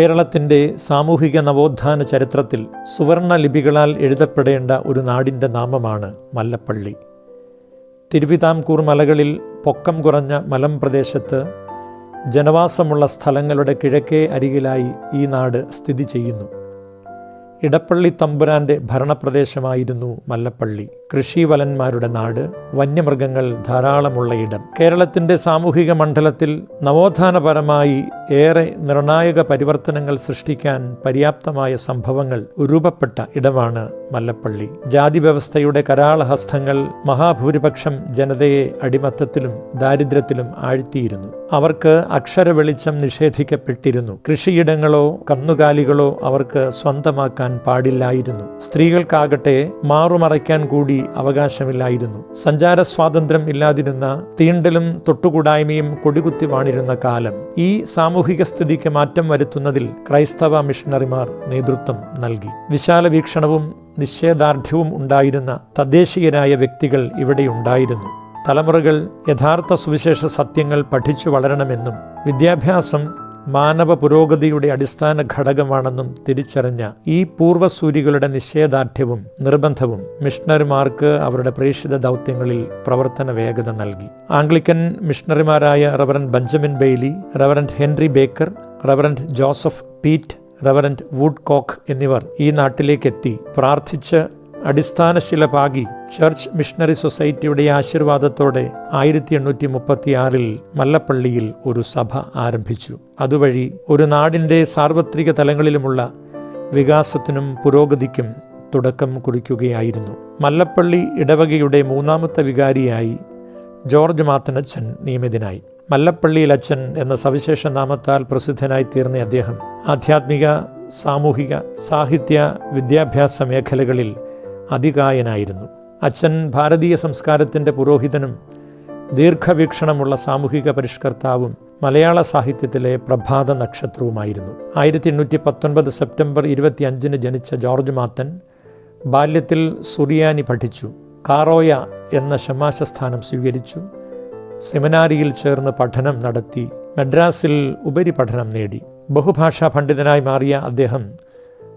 കേരളത്തിന്റെ സാമൂഹിക നവോത്ഥാന ചരിത്രത്തിൽ സുവർണ ലിപികളാൽ എഴുതപ്പെടേണ്ട ഒരു നാടിന്റെ നാമമാണ് മല്ലപ്പള്ളി. തിരുവിതാംകൂർ മലകളിൽ പൊക്കം കുറഞ്ഞ മലമ്പ്രദേശത്ത് ജനവാസമുള്ള സ്ഥലങ്ങളുടെ കിഴക്കേ അരികിലായി ഈ നാട് സ്ഥിതി ചെയ്യുന്നു. ഇടപ്പള്ളി തമ്പുരാന്റെ ഭരണപ്രദേശമായിരുന്നു മല്ലപ്പള്ളി. കൃഷിവലന്മാരുടെ നാട് വന്യമൃഗങ്ങൾ ധാരാളമുള്ള ഇടം. കേരളത്തിന്റെ സാമൂഹിക മണ്ഡലത്തിൽ നവോത്ഥാനപരമായി ഏറെ നിർണായക പരിവർത്തനങ്ങൾ സൃഷ്ടിക്കാൻ പര്യാപ്തമായ സംഭവങ്ങൾ രൂപപ്പെട്ട ഇടമാണ് മല്ലപ്പള്ളി. ജാതി വ്യവസ്ഥയുടെ കരാളഹസ്തങ്ങൾ മഹാഭൂരിപക്ഷം ജനതയെ അടിമത്തത്തിലും ദാരിദ്ര്യത്തിലും ആഴ്ത്തിയിരുന്നു. അവർക്ക് അക്ഷര വെളിച്ചം നിഷേധിക്കപ്പെട്ടിരുന്നു. കൃഷിയിടങ്ങളോ കന്നുകാലികളോ അവർക്ക് സ്വന്തമാക്കാൻ പാടില്ലായിരുന്നു. സ്ത്രീകൾക്കാകട്ടെ മാറുമറയ്ക്കാൻ കൂടി അവകാശമില്ലായിരുന്നു. സഞ്ചാര സ്വാതന്ത്ര്യം ഇല്ലാതിരുന്ന തീണ്ടലും തൊട്ടുകൂടായ്മയും കൊടികുത്തി വാണിരുന്ന കാലം ഈ സാമൂഹിക സ്ഥിതിക്ക് മാറ്റം വരുത്തുന്നതിൽ ക്രൈസ്തവ മിഷണറിമാർ നേതൃത്വം നൽകി. വിശാല വീക്ഷണവും നിശ്ചയദാർഢ്യവും ഉണ്ടായിരുന്ന തദ്ദേശീയരായ വ്യക്തികൾ ഇവിടെ ഉണ്ടായിരുന്നു. തലമുറകൾ യഥാർത്ഥ സുവിശേഷ സത്യങ്ങൾ പഠിച്ചു വളരണമെന്നും വിദ്യാഭ്യാസം മാനവ പുരോഗതിയുടെ അടിസ്ഥാന ഘടകമാണെന്നും തിരിച്ചറിഞ്ഞ ഈ പൂർവസൂരികളുടെ നിശ്ചയദാർഢ്യവും നിർബന്ധവും മിഷണറിമാർക്ക് അവരുടെ പ്രേക്ഷിത ദൗത്യങ്ങളിൽ പ്രവർത്തന വേഗത നൽകി. Anglican മിഷണറിമാരായ reverend Benjamin Bailey reverend Henry Baker reverend Joseph Peet reverend Woodcock എന്നിവർ ഈ നാട്ടിലേക്കെത്തി പ്രാർത്ഥിച്ച് അടിസ്ഥാന ശില പാകി ചർച്ച് മിഷണറി സൊസൈറ്റിയുടെ ആശീർവാദത്തോടെ ആയിരത്തി എണ്ണൂറ്റി മുപ്പത്തിയാറിൽ മല്ലപ്പള്ളിയിൽ ഒരു സഭ ആരംഭിച്ചു. അതുവഴി ഒരു നാടിന്റെ സാർവത്രിക തലങ്ങളിലുമുള്ള വികാസത്തിനും പുരോഗതിക്കും തുടക്കം കുറിക്കുകയായിരുന്നു. മല്ലപ്പള്ളി ഇടവകയുടെ മൂന്നാമത്തെ വികാരിയായി ജോർജ് മാത്തനച്ചൻ നിയമിതനായി. മല്ലപ്പള്ളിയിൽ അച്ഛൻ എന്ന സവിശേഷ നാമത്താൽ പ്രസിദ്ധനായി തീർന്ന അദ്ദേഹം ആധ്യാത്മിക സാമൂഹിക സാഹിത്യ വിദ്യാഭ്യാസ മേഖലകളിൽ അതികായനായിരുന്നു. അച്ഛൻ ഭാരതീയ സംസ്കാരത്തിന്റെ പുരോഹിതനും ദീർഘവീക്ഷണമുള്ള സാമൂഹിക പരിഷ്കർത്താവും മലയാള സാഹിത്യത്തിലെ പ്രഭാത നക്ഷത്രവുമായിരുന്നു. ആയിരത്തി എണ്ണൂറ്റി പത്തൊൻപത് സെപ്റ്റംബർ ഇരുപത്തി അഞ്ചിന് ജനിച്ച ജോർജ് മാത്തൻ ബാല്യത്തിൽ സുറിയാനി പഠിച്ചു കാറോയ എന്ന ശമാശസ്ഥാനം സ്വീകരിച്ചു സെമിനാരിയിൽ ചേർന്ന് പഠനം നടത്തി മദ്രാസിൽ ഉപരിപഠനം നേടി. ബഹുഭാഷാ പണ്ഡിതനായി മാറിയ അദ്ദേഹം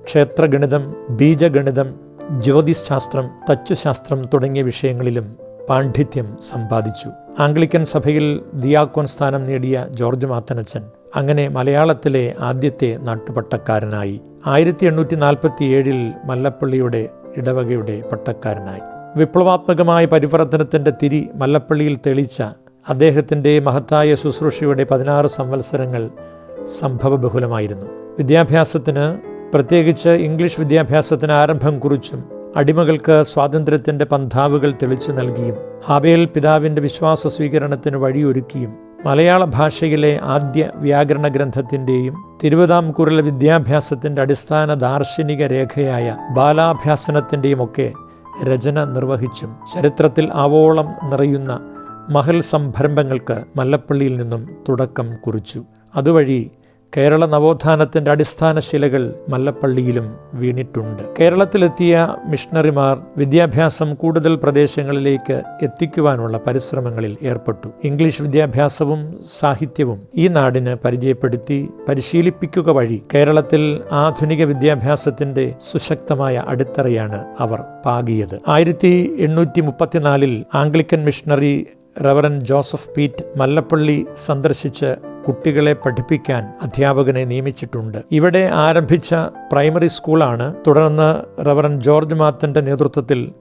ക്ഷേത്രഗണിതം ബീജഗണിതം ജ്യോതിശാസ്ത്രം തച്ചുശാസ്ത്രം തുടങ്ങിയ വിഷയങ്ങളിലും പാണ്ഡിത്യം സമ്പാദിച്ചു. ആംഗ്ലിക്കൻ സഭയിൽ ദിയാക്കോൻ സ്ഥാനം നേടിയ ജോർജ് മാത്തനച്ചൻ അങ്ങനെ മലയാളത്തിലെ ആദ്യത്തെ നാട്ടുപട്ടക്കാരനായി. ആയിരത്തി എണ്ണൂറ്റി നാൽപ്പത്തി ഏഴിൽ മല്ലപ്പള്ളിയുടെ ഇടവകയുടെ പട്ടക്കാരനായി. വിപ്ലവാത്മകമായ പരിവർത്തനത്തിന്റെ തിരി മല്ലപ്പള്ളിയിൽ തെളിച്ച അദ്ദേഹത്തിന്റെ മഹത്തായ ശുശ്രൂഷയുടെ പതിനാറ് സംവത്സരങ്ങൾ സംഭവബഹുലമായിരുന്നു. വിദ്യാഭ്യാസത്തിന് പ്രത്യേകിച്ച് ഇംഗ്ലീഷ് വിദ്യാഭ്യാസത്തിന് ആരംഭം കുറിച്ചും അടിമകൾക്ക് സ്വാതന്ത്ര്യത്തിന്റെ പന്ഥാവുകൾ തെളിച്ചു നൽകിയും ഹാബേൽ പിതാവിന്റെ വിശ്വാസ സ്വീകരണത്തിന് വഴിയൊരുക്കിയും മലയാള ഭാഷയിലെ ആദ്യ വ്യാകരണ ഗ്രന്ഥത്തിന്റെയും തിരുവിതാംകൂറിലെ വിദ്യാഭ്യാസത്തിന്റെ അടിസ്ഥാന ദാർശനിക രേഖയായ ബാലാഭ്യാസനത്തിന്റെയും ഒക്കെ രചന നിർവഹിച്ചും ചരിത്രത്തിൽ ആവോളം നിറയുന്ന മഹൽ സംരംഭങ്ങൾക്ക് മല്ലപ്പള്ളിയിൽ നിന്നും തുടക്കം കുറിച്ചു. അതുവഴി കേരള നവോത്ഥാനത്തിന്റെ അടിസ്ഥാന ശിലകൾ മല്ലപ്പള്ളിയിലും വീണിട്ടുണ്ട്. കേരളത്തിലെത്തിയ മിഷണറിമാർ വിദ്യാഭ്യാസം കൂടുതൽ പ്രദേശങ്ങളിലേക്ക് എത്തിക്കുവാനുള്ള പരിശ്രമങ്ങളിൽ ഏർപ്പെട്ടു. ഇംഗ്ലീഷ് വിദ്യാഭ്യാസവും സാഹിത്യവും ഈ നാടിന് പരിചയപ്പെടുത്തി പരിശീലിപ്പിക്കുക വഴി കേരളത്തിൽ ആധുനിക വിദ്യാഭ്യാസത്തിന്റെ സുശക്തമായ അടിത്തറയാണ് അവർ പാകിയത്. ആയിരത്തി എണ്ണൂറ്റി മുപ്പത്തിനാലിൽ Anglican missionary reverend Joseph Peet Mallappally സന്ദർശിച്ച് കുട്ടികളെ പഠിപ്പിക്കാൻ അധ്യാപകനെ നിയമിച്ചിട്ടുണ്ട്. ഇവിടെ ആരംഭിച്ച പ്രൈമറി സ്കൂളാണ്. തുടർന്ന് റവറൻ ജോർജ് മാത്തന്റെ നേതൃത്വത്തിൽ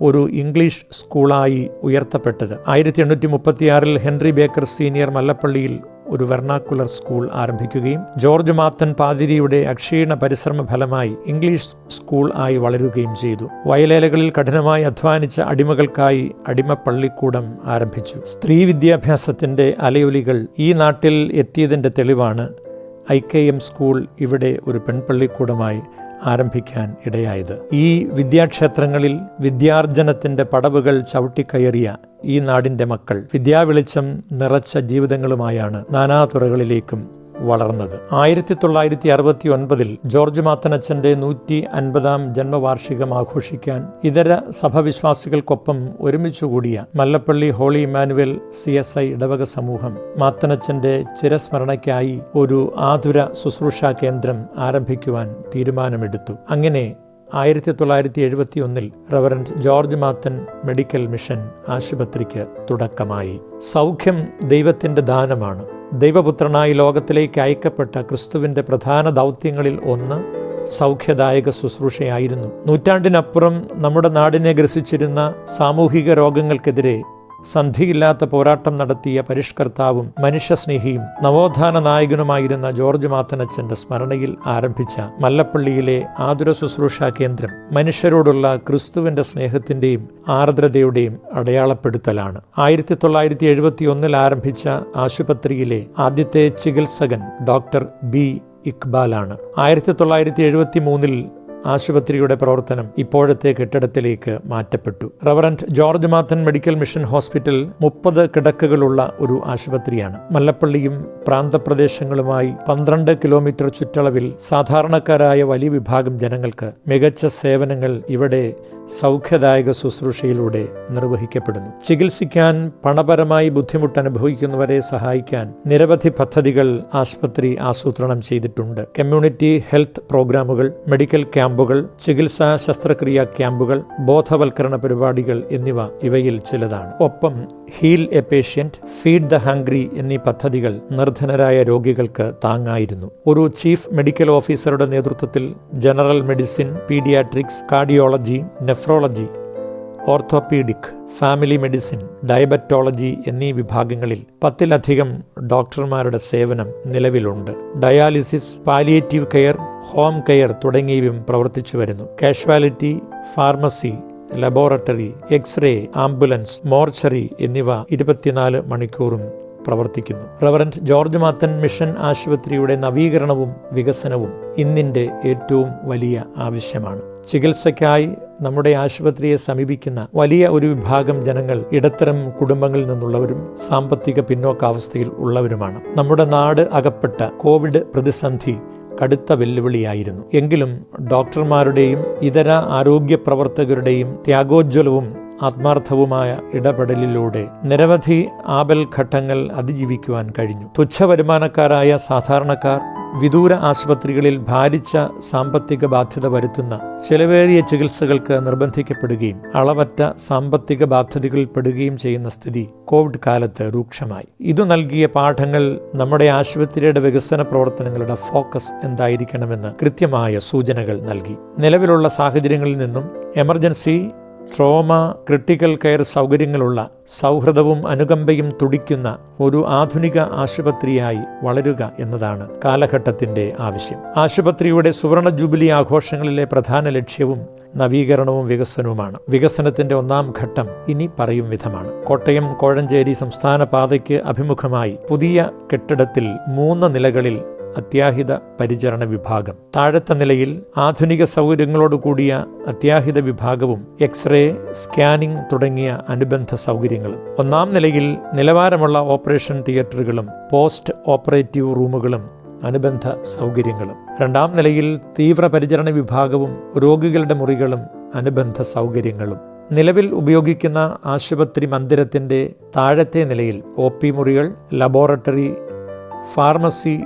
ഒരു ഇംഗ്ലീഷ് സ്കൂളായി ഉയർത്തപ്പെട്ടത്. ആയിരത്തി എണ്ണൂറ്റി മുപ്പത്തിയാറിൽ ഹെൻറി ബേക്കർ സീനിയർ മല്ലപ്പള്ളിയിൽ ഒരു വെർണാക്കുലർ സ്കൂൾ ആരംഭിക്കുകയും ജോർജ് മാത്തൻ പാതിരിയുടെ അക്ഷീണ പരിശ്രമ ഫലമായി ഇംഗ്ലീഷ് സ്കൂൾ ആയി വളരുകയും ചെയ്തു. വയലേലകളിൽ കഠിനമായി അധ്വാനിച്ച അടിമകൾക്കായി അടിമപ്പള്ളിക്കൂടം ആരംഭിച്ചു. സ്ത്രീ വിദ്യാഭ്യാസത്തിന്റെ അലയൊലികൾ ഈ നാട്ടിൽ എത്തിയതിന്റെ തെളിവാണ് ഐ കെ എം സ്കൂൾ ഇവിടെ ഒരു പെൺപള്ളിക്കൂടമായി ആരംഭിക്കാൻ ഇടയായത്. ഈ വിദ്യാക്ഷേത്രങ്ങളിൽ വിദ്യാർജനത്തിന്റെ പടവുകൾ ചവിട്ടിക്കയറിയ ഈ നാടിന്റെ മക്കൾ വിദ്യാവെളിച്ചം നിറച്ച ജീവിതങ്ങളുമായാണ് നാനാതുറകളിലേക്കും വളർന്നത്. ആയിരത്തി തൊള്ളായിരത്തി അറുപത്തി ഒൻപതിൽ ജോർജ് മാത്തനച്ചന്റെ നൂറ്റി അൻപതാം ജന്മവാർഷികം ആഘോഷിക്കാൻ ഇതര സഭവിശ്വാസികൾക്കൊപ്പം ഒരുമിച്ചുകൂടിയ Mallappally holy Emmanuel C S I ഇടവക സമൂഹം മാത്തനച്ചന്റെ ചിരസ്മരണയ്ക്കായി ഒരു ആതുര ശുശ്രൂഷാ കേന്ദ്രം ആരംഭിക്കുവാൻ തീരുമാനമെടുത്തു. അങ്ങനെ ആയിരത്തി തൊള്ളായിരത്തി എഴുപത്തി ഒന്നിൽ reverend George Mathen medical mission ആശുപത്രിക്ക് തുടക്കമായി. സൗഖ്യം ദൈവത്തിന്റെ ദാനമാണ്. ദൈവപുത്രനായി ലോകത്തിലേക്ക് അയക്കപ്പെട്ട ക്രിസ്തുവിന്റെ പ്രധാന ദൗത്യങ്ങളിൽ ഒന്ന് സൗഖ്യദായക ശുശ്രൂഷയായിരുന്നു. നൂറ്റാണ്ടിനപ്പുറം നമ്മുടെ നാടിനെ ഗ്രസിച്ചിരുന്ന സാമൂഹിക രോഗങ്ങൾക്കെതിരെ സന്ധിയില്ലാത്ത പോരാട്ടം നടത്തിയ പരിഷ്കർത്താവും മനുഷ്യസ്നേഹിയും നവോത്ഥാന നായകനുമായിരുന്ന ജോർജ് മാത്തനച്ചന്റെ സ്മരണയിൽ ആരംഭിച്ച മല്ലപ്പള്ളിയിലെ ആതുര ശുശ്രൂഷാ കേന്ദ്രം മനുഷ്യരോടുള്ള ക്രിസ്തുവിന്റെ സ്നേഹത്തിന്റെയും ആർദ്രതയുടെയും അടയാളപ്പെടുത്തലാണ്. ആയിരത്തി തൊള്ളായിരത്തി എഴുപത്തി ഒന്നിൽ ആരംഭിച്ച ആശുപത്രിയിലെ ആദ്യത്തെ ചികിത്സകൻ ഡോക്ടർ ബി ഇക്ബാലാണ്. ആയിരത്തി തൊള്ളായിരത്തി എഴുപത്തി മൂന്നിൽ ആശുപത്രിയുടെ പ്രവർത്തനം ഇപ്പോഴത്തെ കെട്ടിടത്തിലേക്ക് മാറ്റപ്പെട്ടു. Reverend George Mathen medical mission hospital മുപ്പത് കിടക്കുകളുള്ള ഒരു ആശുപത്രിയാണ്. മല്ലപ്പള്ളിയും പ്രാന്തപ്രദേശങ്ങളുമായി പന്ത്രണ്ട് കിലോമീറ്റർ ചുറ്റളവിൽ സാധാരണക്കാരായ വലിയ വിഭാഗം ജനങ്ങൾക്ക് മികച്ച സേവനങ്ങൾ ഇവിടെ സൗഖ്യദായക ശുശ്രൂഷയിലൂടെ നിർവഹിക്കപ്പെടുന്നു. ചികിത്സിക്കാൻ പണപരമായി ബുദ്ധിമുട്ട് അനുഭവിക്കുന്നവരെ സഹായിക്കാൻ നിരവധി പദ്ധതികൾ ആശുപത്രി ആസൂത്രണം ചെയ്തിട്ടുണ്ട്. കമ്മ്യൂണിറ്റി ഹെൽത്ത് പ്രോഗ്രാമുകൾ മെഡിക്കൽ ക്യാമ്പുകൾ ചികിത്സാ ശസ്ത്രക്രിയാ ക്യാമ്പുകൾ ബോധവൽക്കരണ പരിപാടികൾ എന്നിവ ഇവയിൽ ചിലതാണ്. ഒപ്പം heal a patient feed the hungry എന്നീ പദ്ധതികൾ നിർധനരായ രോഗികൾക്ക് താങ്ങായിരുന്നു. ഒരു ചീഫ് മെഡിക്കൽ ഓഫീസറുടെ നേതൃത്വത്തിൽ general medicine paediatrics cardiology nephrology orthopaedic family medicine diabetology എന്നീ വിഭാഗങ്ങളിൽ പത്തിലധികം ഡോക്ടർമാരുടെ സേവനം നിലവിലുണ്ട്. Dialysis palliative care home care തുടങ്ങിയവയും പ്രവർത്തിച്ചു വരുന്നു. Casualty pharmacy laboratory X-ray ambulance mortuary എന്നിവ ഇരുപത്തിനാല് മണിക്കൂറും പ്രവർത്തിക്കുന്നു. റവറന്റ് ജോർജ് മാത്തൻ മിഷൻ ആശുപത്രിയുടെ നവീകരണവും വികസനവും ഇന്നിന്റെ ഏറ്റവും വലിയ ആവശ്യമാണ്. ചികിത്സയ്ക്കായി നമ്മുടെ ആശുപത്രിയെ സമീപിക്കുന്ന വലിയ ഒരു വിഭാഗം ജനങ്ങൾ ഇടത്തരം കുടുംബങ്ങളിൽ നിന്നുള്ളവരും സാമ്പത്തിക പിന്നോക്കാവസ്ഥയിൽ ഉള്ളവരുമാണ്. നമ്മുടെ നാട് അകപ്പെട്ട കോവിഡ് പ്രതിസന്ധി കടുത്ത വെല്ലുവിളിയായിരുന്നു. എങ്കിലും ഡോക്ടർമാരുടെയും ഇതര ആരോഗ്യ പ്രവർത്തകരുടെയും ത്യാഗോജ്വലവും ആത്മാർത്ഥവുമായ ഇടപെടലിലൂടെ നിരവധി ആപൽ ഘട്ടങ്ങൾ അതിജീവിക്കുവാൻ കഴിഞ്ഞു. തുച്ഛ വരുമാനക്കാരായ സാധാരണക്കാർ വിദൂര ആശുപത്രികളിൽ ഭാരിച്ച സാമ്പത്തിക ബാധ്യത വരുത്തുന്ന ചെലവേറിയ ചികിത്സകൾക്ക് നിർബന്ധിക്കപ്പെടുകയും അളവറ്റ സാമ്പത്തിക ബാധ്യതകളിൽ പെടുകയും ചെയ്യുന്ന സ്ഥിതി കോവിഡ് കാലത്ത് രൂക്ഷമായി. ഇത് നൽകിയ പാഠങ്ങൾ നമ്മുടെ ആശുപത്രിയുടെ വികസന പ്രവർത്തനങ്ങളുടെ ഫോക്കസ് എന്തായിരിക്കണമെന്ന് കൃത്യമായ സൂചനകൾ നൽകി. നിലവിലുള്ള സാഹചര്യങ്ങളിൽ നിന്നും എമർജൻസി ട്രോമ ക്രിട്ടിക്കൽ കെയർ സൗകര്യങ്ങളുള്ള സൗഹൃദവും അനുകമ്പയും തുടിക്കുന്ന ഒരു ആധുനിക ആശുപത്രിയായി വളരുക എന്നതാണ് കാലഘട്ടത്തിന്റെ ആവശ്യം. ആശുപത്രിയുടെ സുവർണ ജൂബിലി ആഘോഷങ്ങളിലെ പ്രധാന ലക്ഷ്യവും നവീകരണവും വികസനവുമാണ്. വികസനത്തിന്റെ ഒന്നാം ഘട്ടം ഇനി പറയും വിധമാണ്. കോട്ടയം കോഴഞ്ചേരി സംസ്ഥാന പാതയ്ക്ക് അഭിമുഖമായി പുതിയ കെട്ടിടത്തിൽ മൂന്ന് നിലകളിൽ അത്യാഹിത പരിചരണ വിഭാഗം. താഴത്തെ നിലയിൽ ആധുനിക സൗകര്യങ്ങളോട് കൂടിയ അത്യാഹിത വിഭാഗവും എക്സ്റേ സ്കാനിംഗ് തുടങ്ങിയ അനുബന്ധ സൗകര്യങ്ങളും. ഒന്നാം നിലയിൽ നിലവാരമുള്ള ഓപ്പറേഷൻ തിയേറ്ററുകളും പോസ്റ്റ് ഓപ്പറേറ്റീവ് റൂമുകളും അനുബന്ധ സൗകര്യങ്ങളും. രണ്ടാം നിലയിൽ തീവ്രപരിചരണ വിഭാഗവും രോഗികളുടെ മുറികളും അനുബന്ധ സൗകര്യങ്ങളും. നിലവിൽ ഉപയോഗിക്കുന്ന ആശുപത്രി മന്ദിരത്തിന്റെ താഴത്തെ നിലയിൽ ഒ പി മുറികൾ laboratory pharmacy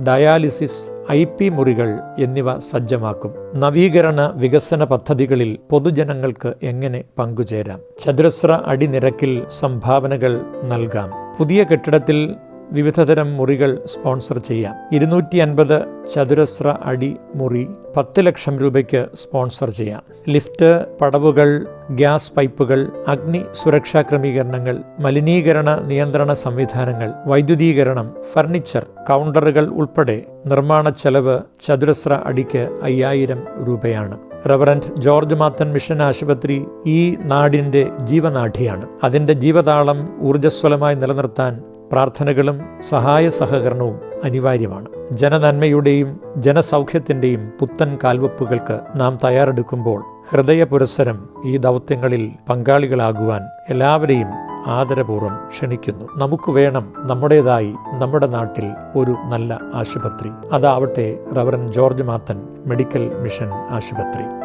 dialysis I P മുറികൾ എന്നിവ സജ്ജമാക്കും. നവീകരണ വികസന പദ്ധതികളിൽ പൊതുജനങ്ങൾക്ക് എങ്ങനെ പങ്കുചേരാം? ചതുരശ്ര അടിനിരക്കിൽ സംഭാവനകൾ നൽകാം. പുതിയ കെട്ടിടത്തിൽ വിവിധതരം മുറികൾ സ്പോൺസർ ചെയ്യാം. ഇരുന്നൂറ്റി അൻപത് ചതുരശ്ര അടി മുറി പത്ത് ലക്ഷം രൂപയ്ക്ക് സ്പോൺസർ ചെയ്യാം. ലിഫ്റ്റ് പടവുകൾ ഗ്യാസ് പൈപ്പുകൾ അഗ്നി സുരക്ഷാ ക്രമീകരണങ്ങൾ മലിനീകരണ നിയന്ത്രണ സംവിധാനങ്ങൾ വൈദ്യുതീകരണം ഫർണിച്ചർ കൗണ്ടറുകൾ ഉൾപ്പെടെ നിർമ്മാണ ചെലവ് ചതുരശ്ര അടിക്ക് അയ്യായിരം രൂപയാണ്. റവറന്റ് ജോർജ് മാത്തൻ മിഷൻ ആശുപത്രി ഈ നാടിന്റെ ജീവനാഠിയാണ്. അതിന്റെ ജീവതാളം ഊർജസ്വലമായി നിലനിർത്താൻ പ്രാർത്ഥനകളും സഹായ സഹകരണവും അനിവാര്യമാണ്. ജനനന്മയുടെയും ജനസൗഖ്യത്തിന്റെയും പുത്തൻ കാൽവെപ്പുകൾക്ക് നാം തയ്യാറെടുക്കുമ്പോൾ ഹൃദയ പുരസ്സരം ഈ ദൗത്യങ്ങളിൽ പങ്കാളികളാകുവാൻ എല്ലാവരെയും ആദരപൂർവം ക്ഷണിക്കുന്നു. നമുക്ക് വേണം നമ്മുടേതായി നമ്മുടെ നാട്ടിൽ ഒരു നല്ല ആശുപത്രി. അതാവട്ടെ reverend George Mathen medical mission ആശുപത്രി.